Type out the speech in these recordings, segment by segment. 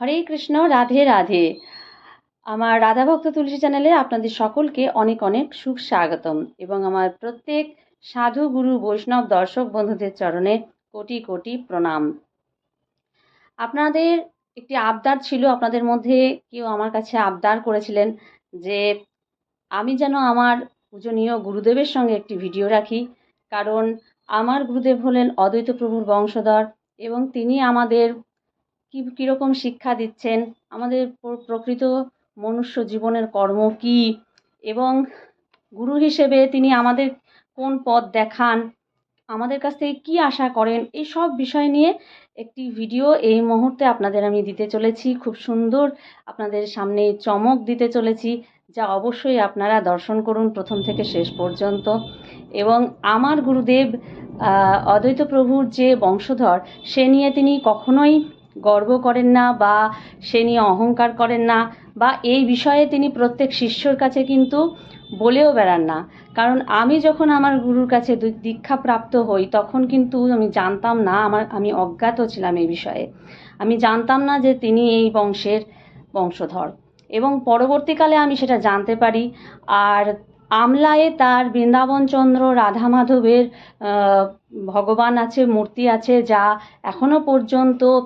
হরে কৃষ্ণ, রাধে রাধে। আমার রাধা ভক্ত তুলসী চ্যানেলে আপনাদের সকলকে অনেক অনেক সুখ স্বাগতম এবং আমার প্রত্যেক সাধু গুরু বৈষ্ণব দর্শক বন্ধুদের চরণে কোটি কোটি প্রণাম। আপনাদের একটি আবদার ছিল, আপনাদের মধ্যে কেউ আমার কাছে আবদার করেছিলেন যে আমি যেন আমার পূজনীয় গুরুদেবের সঙ্গে একটি ভিডিও রাখি, কারণ আমার গুরুদেব হলেন অদ্বৈত প্রভুর বংশধর এবং তিনি আমাদের কী, কীরকম শিক্ষা দিচ্ছেন? আমাদের প্রকৃত মনুষ্য জীবনের কর্ম কী? এবং গুরু হিসেবে তিনি আমাদের কোন পথ দেখান? আমাদের কাছ থেকে কী আশা করেন? এই সব বিষয় নিয়ে একটি ভিডিও এই মুহূর্তে আপনাদের আমি দিতে চলেছি। খুব সুন্দর আপনাদের সামনে চমক দিতে চলেছি, যা অবশ্যই আপনারা দর্শন করুন প্রথম থেকে শেষ পর্যন্ত। এবং আমার গুরুদেব অদ্বৈত প্রভুর যে বংশধর, সে নিয়ে তিনি কখনোই গর্ব করেন না বা সে নিয়ে অহংকার করেন না বা এই বিষয়ে তিনি প্রত্যেক শিষ্যর কাছে কিন্তু বলেও বেড়ান না। কারণ আমি যখন আমার গুরুর কাছে দী- দীক্ষাপ্রাপ্ত হই, তখন কিন্তু আমি জানতাম না আমার, আমি অজ্ঞাত ছিলাম এই বিষয়ে। আমি জানতাম না যে তিনি এই বংশের বংশধর। এবং পরবর্তীকালে আমি সেটা জানতে পারি। আর আমলায়ে তার বৃন্দাবনচন্দ্র রাধা মাধবের ভগবান আছে, মূর্তি আছে, যা এখনও পর্যন্ত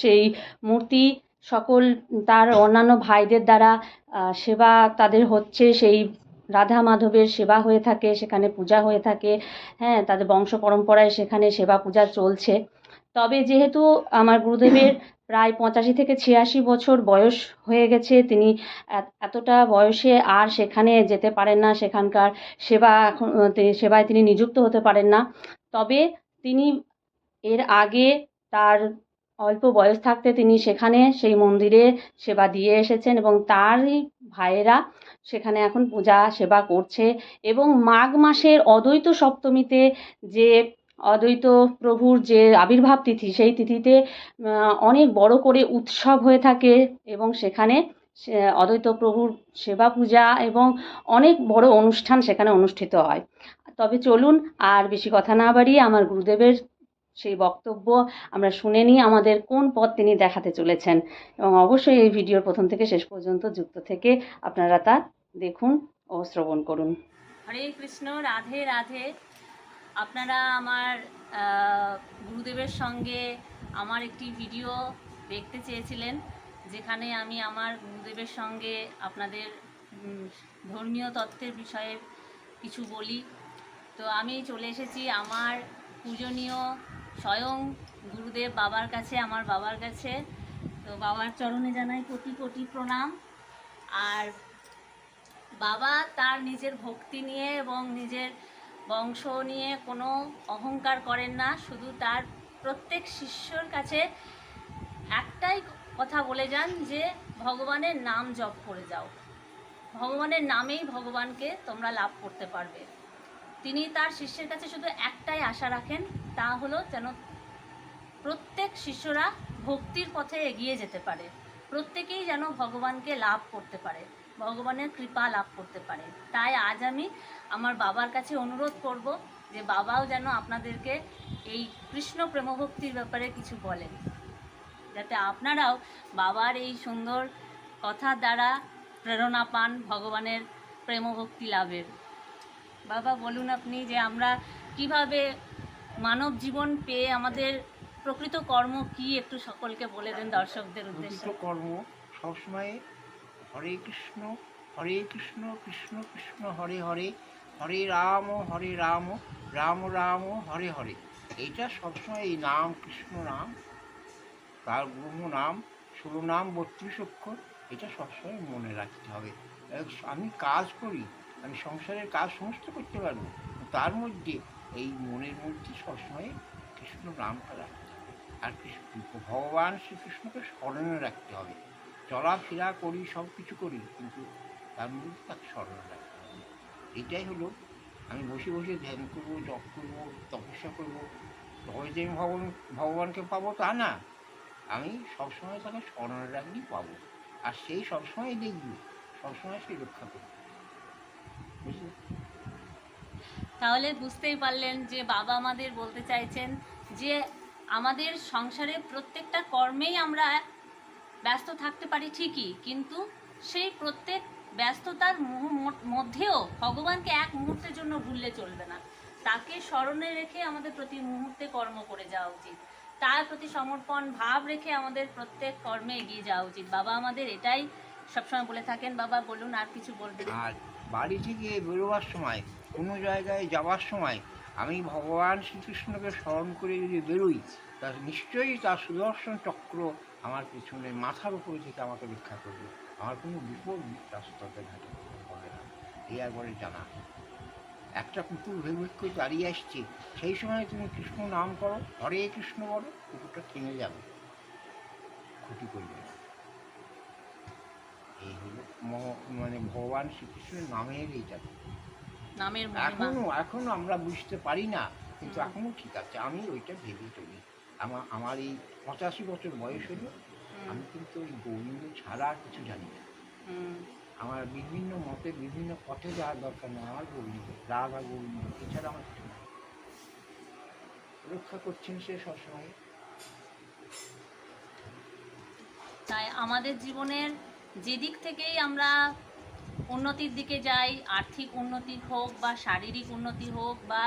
সেই মূর্তি সকল তার অন্যান্য ভাইদের দ্বারা সেবা তাদের হচ্ছে। সেই রাধা মাধবের সেবা হয়ে থাকে, সেখানে পূজা হয়ে থাকে। হ্যাঁ তাদের বংশ পরম্পরায় সেখানে সেবা পূজা চলছে। তবে যেহেতু আমার গুরুদেবের প্রায় পঁচাশি থেকে ছিয়াশি বছর বয়স হয়ে গেছে, তিনি এতটা বয়সে আর সেখানে যেতে পারেন না। সেখানকার সেবা এখন সেবায় তিনি নিযুক্ত হতে পারেন না। তবে তিনি এর আগে তার অল্প বয়স থাকতে তিনি সেখানে সেই মন্দিরে সেবা দিয়ে এসেছেন এবং তারই ভাইয়েরা সেখানে এখন পূজা সেবা করছে এবং মাঘ মাসের অদ্বৈত সপ্তমীতে যে অদ্বৈত প্রভুর যে আবির্ভাব তিথি, সেই তিথিতে অনেক বড় করে উৎসব হয়ে থাকে এবং সেখানে অদ্বৈত প্রভুর সেবা পূজা এবং অনেক বড় অনুষ্ঠান সেখানে অনুষ্ঠিত হয়। তবে চলুন আর বেশি কথা না বাড়িয়ে আমার গুরুদেবের সেই বক্তব্য আমরা শুনে নিই আমাদের কোন পথ তিনি দেখাতে চলেছেন। এবং অবশ্যই এই ভিডিওর প্রথম থেকে শেষ পর্যন্ত যুক্ত থেকে আপনারা তা দেখুন ও শ্রবণ করুন। হরে কৃষ্ণ, রাধে রাধে। আপনারা আমার গুরুদেবের সঙ্গে আমার একটি ভিডিও দেখতে চেয়েছিলেন, যেখানে আমি আমার গুরুদেবের সঙ্গে আপনাদের ধর্মীয় তত্ত্বের বিষয়ে কিছু বলি। তো আমি চলে এসেছি আমার পূজনীয় স্বয়ং গুরুদেব বাবার কাছে, আমার বাবার কাছে। তো বাবার চরণে জানাই কোটি কোটি প্রণাম। আর বাবা তার নিজের ভক্তি নিয়ে এবং নিজের বংশ নিয়ে কোনো অহংকার করেন না। শুধু তার প্রত্যেক শিষ্যর কাছে একটাই কথা বলে যান যে, ভগবানের নাম জপ করে যাও। ভগবানের নামেই ভগবানকে তোমরা লাভ করতে পারবে। তিনি তার শিষ্যের কাছে শুধু একটাই আশা রাখেন, তা হলো যেন প্রত্যেক শিষ্যরা ভক্তির পথে এগিয়ে যেতে পারে। প্রত্যেকেই যেন ভগবানকে লাভ করতে পারে, ভগবানের কৃপা লাভ করতে পারে। তাই আজ আমি আমার বাবার কাছে অনুরোধ করব যে বাবাও যেন আপনাদেরকে এই কৃষ্ণ প্রেমভক্তির ব্যাপারে কিছু বলেন। যাতে আপনারাও বাবার এই সুন্দর কথার দ্বারা প্রেরণা পান, ভগবানের প্রেমভক্তি লাভের। বাবা বলুন আপনি যে আমরা কীভাবে মানব জীবন পেয়ে আমাদের প্রকৃত কর্ম কি? একটু সকলকে বলে দেন দর্শকদের উদ্দেশ্যে। কর্ম সবসময় হরে কৃষ্ণ হরে কৃষ্ণ কৃষ্ণ কৃষ্ণ হরে হরে হরে রাম হরে রাম রাম রাম হরে হরে। এইটা সবসময় এই নাম কৃষ্ণ নাম তার ব্রহ্ম নাম ষোলো নাম বত্রিশ অক্ষর এটা সবসময় মনে রাখতে হবে। আমি কাজ করি আমি সংসারের কাজ সমস্ত করতে পারব। তার মধ্যে এই মনের মধ্যে সবসময় কৃষ্ণ নামটা রাখতে হবে। আর কৃষ্ণ, ভগবান শ্রীকৃষ্ণকে স্মরণে রাখতে হবে। চলাফেরা করি সব কিছু করি, কিন্তু তার মধ্যে তাকে স্মরণে রাখতে হবে। এটাই হলো, আমি বসে বসে ধ্যান করব, জপ করব, তপস্যা করব। তবে যে আমি ভগবান, ভগবানকে পাবো তা না। আমি সবসময় তাকে স্মরণে রাখলেই পাবো। আর সেই সবসময় দেখবি, সবসময় সে রক্ষা করবে। তাহলে বুঝতেই পারলেন যে বাবা আমাদের বলতে চাইছেন যে আমাদের সংসারে প্রত্যেকটা কর্মেই আমরা ব্যস্ত থাকতে পারি ঠিকই, কিন্তু সেই প্রত্যেক ব্যস্ততার মধ্যেও ভগবানকে এক মুহূর্তের জন্য ভুললে চলবে না। তাকে স্মরণে রেখে আমাদের প্রতি মুহূর্তে কর্ম করে যাওয়া উচিত। তার প্রতি সমর্পণ ভাব রেখে আমাদের প্রত্যেক কর্মে এগিয়ে যাওয়া উচিত। বাবা আমাদের এটাই সবসময় বলে থাকেন, বাবা, বলুন আর কিছু বলবেন। আর বাড়ি থেকে বেরোবার সময়, কোনো জায়গায় যাওয়ার সময় আমি ভগবান শ্রীকৃষ্ণকে স্মরণ করে যদি বেরোই, তা নিশ্চয়ই তার সুদর্শন চক্র আমার পিছনে, মাথার উপরে থেকে আমাকে রক্ষা করবে। আমার কোনো বিপদ রাস্তাতে ঘাটে হবে না। এই একবারে জানা। একটা কুকুর ভেবে করে দাঁড়িয়ে আসছে, সেই সময় তুমি কৃষ্ণ নাম করো, হরে কৃষ্ণ বলো, কুকুরটা থেমে যাবে। ক্ষতি করবে না। মানে ভগবান শ্রীকৃষ্ণের নামের এইটা। নামের এখনও এখনও আমরা বুঝতে পারি না কিন্তু এখনও ঠিক আছে আমি ওইটা ভেবে চলি। আমার আমার এই পঁচাশি বছর বয়স হলো আমি কিন্তু ওই গোবিন্দ ছাড়া আর কিছু জানি না। আমার বিভিন্ন মতে বিভিন্ন পথে যাওয়ার দরকার নেই আমার গোবিন্দ রাধা গোবিন্দ এছাড়া আমার কিছু না রক্ষা করছেন সে সবসময়। তাই আমাদের জীবনের যেদিক থেকেই আমরা উন্নতির দিকে যাই, আর্থিক উন্নতি হোক বা শারীরিক উন্নতি হোক বা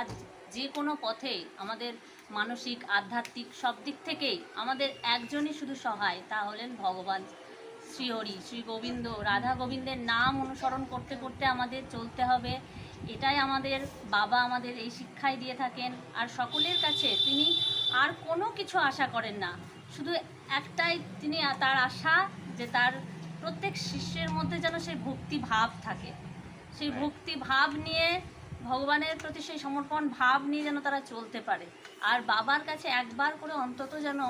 যে কোনো পথে আমাদের মানসিক, আধ্যাত্মিক সব দিক থেকেই আমাদের একজনই শুধু সহায়, তা হলেন ভগবান শ্রীহরি, শ্রী গোবিন্দ। রাধা গোবিন্দের নাম অনুসরণ করতে করতে আমাদের চলতে হবে। এটাই আমাদের বাবা আমাদের এই শিক্ষাই দিয়ে থাকেন। আর সকলের কাছে তিনি আর কোনো কিছু আশা করেন না। শুধু একটাই তিনি তার আশা যে তার প্রত্যেক শিষ্যের মধ্যে যেন সেই ভক্তি ভাব থাকে। সেই ভক্তি ভাব নিয়ে ভগবানের প্রতি সেই সমর্পণ ভাব নিয়ে যেন তারা চলতে পারে। আর বাবার কাছে একবার করে অন্তত যেন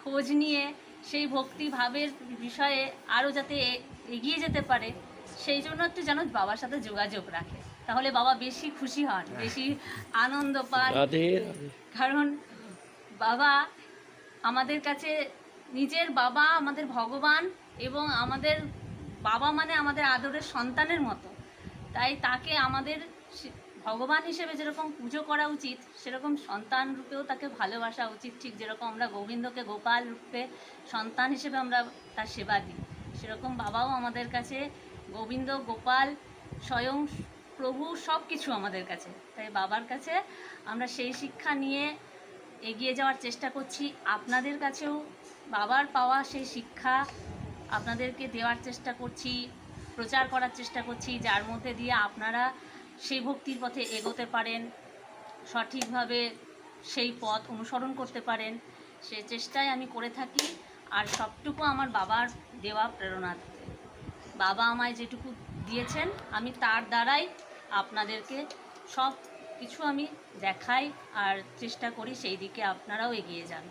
খোঁজ নিয়ে সেই ভক্তি ভাবের বিষয়ে আরও যাতে এগিয়ে যেতে পারে সেই জন্য একটু যেন বাবার সাথে যোগাযোগ রাখে। তাহলে বাবা বেশি খুশি হন বেশি আনন্দ পান। কারণ বাবা আমাদের কাছে নিজের বাবা আমাদের ভগবান এবং আমাদের বাবা মানে আমাদের আদরের সন্তানের মতো। তাই তাকে আমাদের ভগবান হিসেবে যেরকম পুজো করা উচিত, সেরকম সন্তান রূপেও তাকে ভালোবাসা উচিত। ঠিক যেরকম আমরা গোবিন্দকে গোপাল রূপে সন্তান হিসেবে আমরা তার সেবা দিই। সেরকম বাবাও আমাদের কাছে গোবিন্দ, গোপাল, স্বয়ং প্রভু সব কিছু আমাদের কাছে। তাই বাবার কাছে আমরা সেই শিক্ষা নিয়ে এগিয়ে যাওয়ার চেষ্টা করছি। আপনাদের কাছেও বাবার পাওয়া সেই শিক্ষা আপনাদেরকে দেওয়ার চেষ্টা করছি, প্রচার করার চেষ্টা করছি, যার মধ্যে দিয়ে আপনারা সেই ভক্তির পথে এগোতে পারেন, সঠিকভাবে সেই পথ অনুসরণ করতে পারেন। সে চেষ্টাই আমি করে থাকি আর সবটুকু আমার বাবার দেওয়া প্রেরণার্থে বাবা আমায় যেটুকু দিয়েছেন, আমি তার দ্বারাই আপনাদেরকে সব কিছু আমি দেখাই আর চেষ্টা করি, সেই দিকে আপনারাও এগিয়ে যান।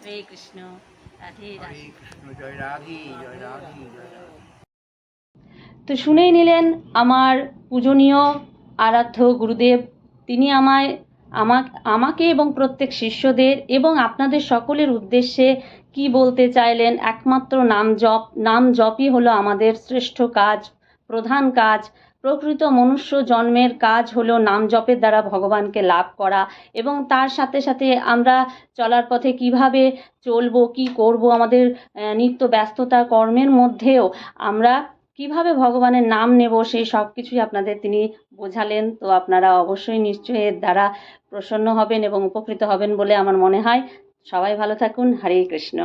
হরে কৃষ্ণ। তো শুনেই নিলেন আমার পূজনীয় আরাধ্য গুরুদেব। তিনি আমায় আমা আমাকে এবং প্রত্যেক শিষ্যদের এবং আপনাদের সকলের উদ্দেশ্যে কি বলতে চাইলেন? একমাত্র নাম জপ নাম জপই হলো আমাদের শ্রেষ্ঠ কাজ প্রধান কাজ। প্রকৃত মনুষ্য জন্মের কাজ হলো নাম জপের দ্বারা ভগবানকে লাভ করা এবং তার সাথে সাথে আমরা চলার পথে কীভাবে চলবো, কি করব, আমাদের নিত্য ব্যস্ততা কর্মের মধ্যেও আমরা কীভাবে ভগবানের নাম নেব সেই সব কিছুই আপনাদের তিনি বোঝালেন। তো আপনারা অবশ্যই নিশ্চয়ই এর দ্বারা প্রসন্ন হবেন এবং উপকৃত হবেন বলে আমার মনে হয়। সবাই ভালো থাকুন। হরে কৃষ্ণ।